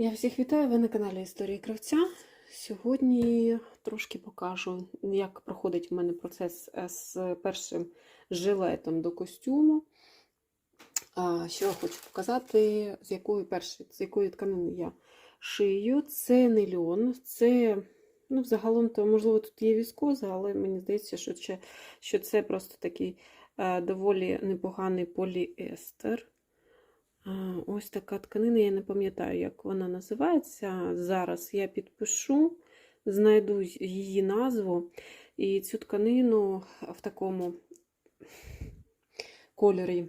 Я всіх вітаю, ви на каналі Історії Кравця. Сьогодні трошки покажу, як проходить в мене процес е, з першим жилетом до костюму. Що хочу показати, з якої першої, з якої тканини я шию. Це не льон, це, ну, взагалом, то, можливо, тут є віскоза, але мені здається, що це, що це просто такий е, доволі непоганий поліестер. Ось така тканина, я не пам'ятаю, як вона називається. Зараз я підпишу, знайду її назву. І цю тканину в такому кольорі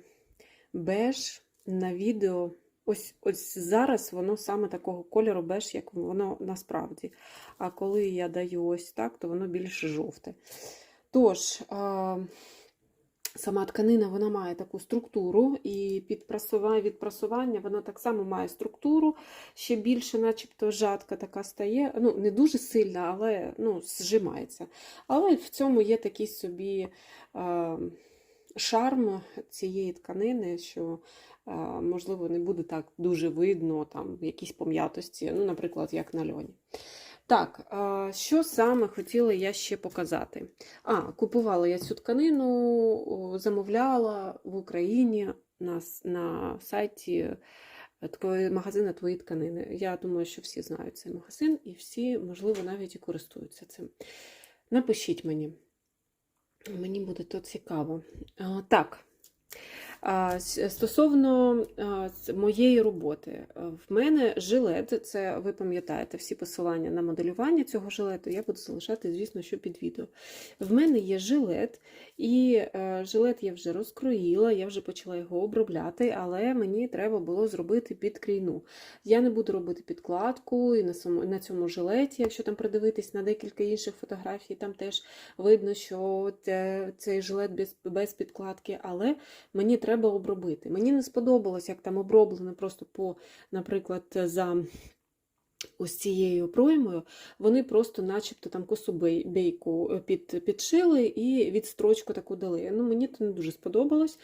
беж на відео. Ось ось зараз воно саме такого кольору беж, як воно насправді. А коли я даю ось так, то воно більш жовте. Тож, Сама тканина вона має таку структуру, і під від прасування вона так само має структуру, ще більше, начебто, жатка така стає. Ну, не дуже сильна, але ну, зжимається. Але в цьому є такий собі е, шарм цієї тканини, що, можливо, не буде так дуже видно там якісь пом'ятості, ну, наприклад, як на льоні. Так, що саме хотіла я ще показати? А, купувала я цю тканину, замовляла в Україні на на сайті е, магазину Твої тканини. Я думаю, що всі знають цей магазин і всі, можливо, навіть і користуються цим. Напишіть мені, мені буде то цікаво. Так. Стосовно моєї роботи, в мене жилет, це ви пам'ятаєте всі посилання на моделювання цього жилету, я буду залишати, звісно, що під відео. В мене є жилет, і е, жилет я вже розкроїла, я вже почала його обробляти, але мені треба було зробити підкрійну. Я не буду робити підкладку і на цьому жилеті, якщо там придивитись на декілька інших фотографій, там теж видно, що цей жилет без, без підкладки, але мені треба обробити. Мені не сподобалось, як там оброблено просто по, наприклад, за ось цією проймою, вони просто начебто там косу бейку е, під, підшили і відстрочку таку дали. Ну, Мені це не дуже сподобалось.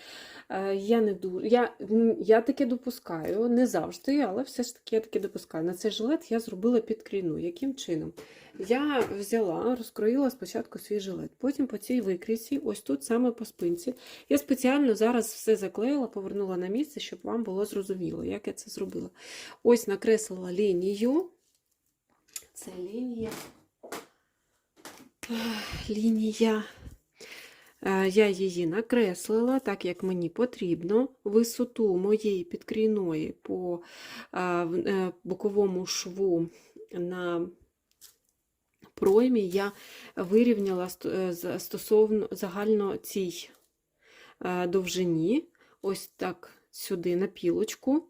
Е, я не дуже, я, я таке допускаю, не завжди, але все ж таки я таке допускаю. На цей жилет я зробила підкрійну. Яким чином? Я взяла, розкроїла спочатку свій жилет, потім по цій викрійці, ось тут саме по спинці. Я спеціально зараз все заклеїла, повернула на місце, щоб вам було зрозуміло, як я це зробила. Ось накреслила лінію. Це лінія. Лінія. Е, я її накреслила, так як мені потрібно. Висоту моєї підкрійної по е, е, боковому шву на проймі я вирівняла стосовно загально цій довжині, ось так сюди на пілочку,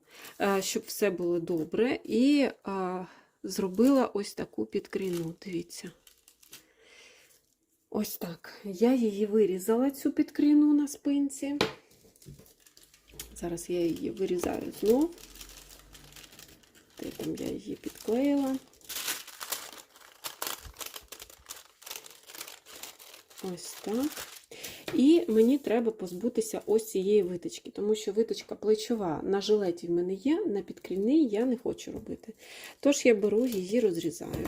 щоб все було добре. І зробила ось таку підкрійну, дивіться. Ось так. Я її вирізала, цю підкрійну на спинці. Зараз я її вирізаю знов. Де там я її підклеїла. Ось так. І мені треба позбутися ось цієї виточки, тому що виточка плечова на жилеті в мене є, на підкрійний я не хочу робити. Тож я беру її, розрізаю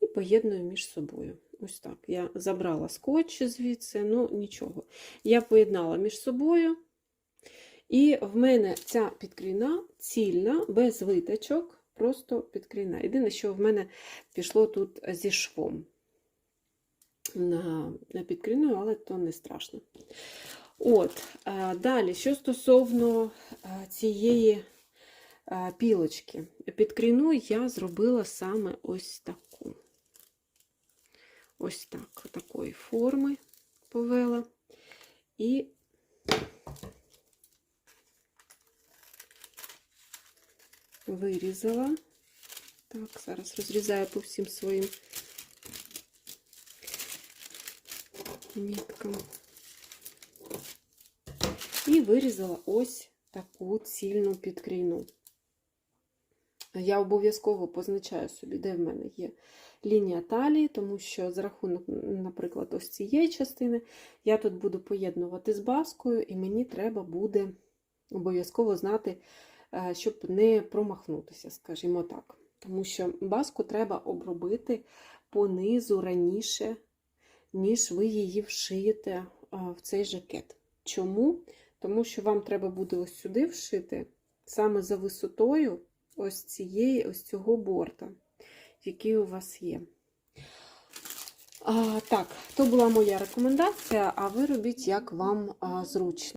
і поєдную між собою. Ось так. Я забрала скотч звідси, ну нічого. Я поєднала між собою. І в мене ця підкрійна цільна, без виточок, просто підкрійна. Єдине, що в мене пішло тут зі швом на підкріною, але то не страшно. От, Далі, що стосовно цієї пілочки, підкріну я зробила саме ось таку. Ось так, такої форми повела. І вирізала. Так, зараз розрізаю по всім своїм ніткам. І вирізала ось таку цільну підкрійну. Я обов'язково позначаю собі, де в мене є лінія талії, тому що за рахунок, наприклад, ось цієї частини, я тут буду поєднувати з баскою, і мені треба буде обов'язково знати, е, щоб не промахнутися, скажімо так. Тому що баску треба обробити по низу раніше, ніж ви її вшиєте в цей жакет. Чому? Тому що вам треба буде ось сюди вшити саме за висотою ось цієї, ось цього борта, який у вас є. А, так, то була моя рекомендація, а ви робіть, як вам а, зручно.